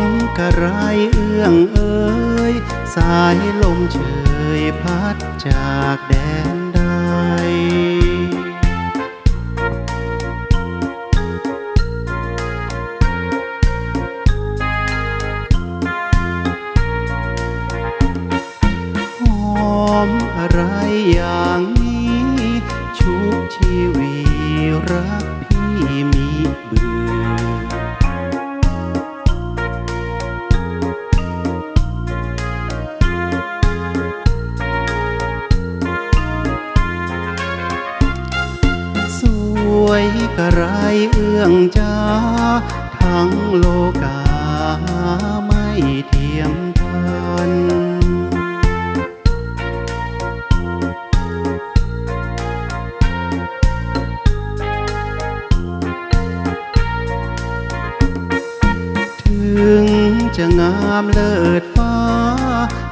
มกระไรเอื้องเอ้ยสายลมเฉยพัดจากแดนใด กระไรเอื้องจ้า ทั้งโลกาไม่เทียมทันถึงจะงามเลิศฟ้า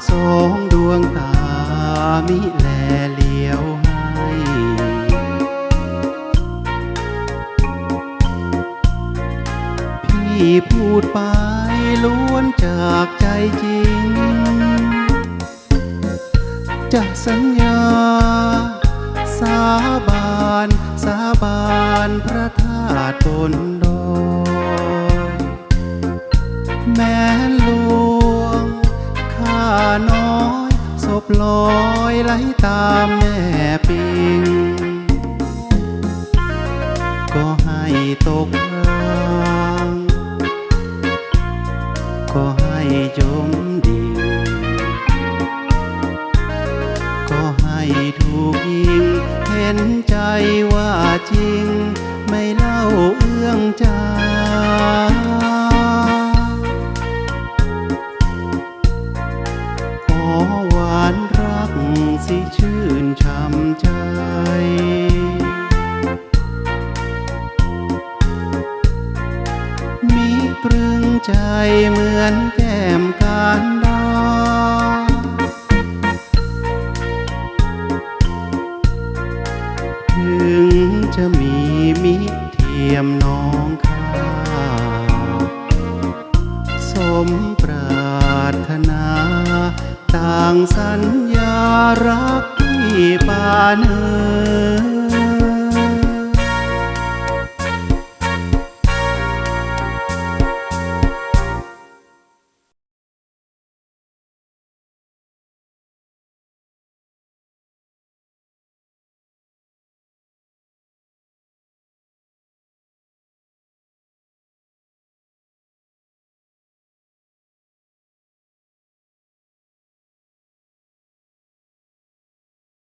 สองดวงตามิแลลี พี่พูดไปล้วนจากใจจริง จะสัญญา สาบาน สาบานพระธาตุบนดอยแม้ลวง ข้าน้อยศพลอยไหลตามแม่ปิง ก็ให้ตก ก็ให้จมดิ่งก็ให้ถูกยิง เห็นใจว่าจริง ไม่เล่าเอื้องจาขอหวานรักสิชื่นช่ำใจ ใจเหมือนแก้มการดาถึงจะมีมิตรเทียมน้องข้า สมปรารถนา ต่างสัญญารักที่ป่าเนื้อ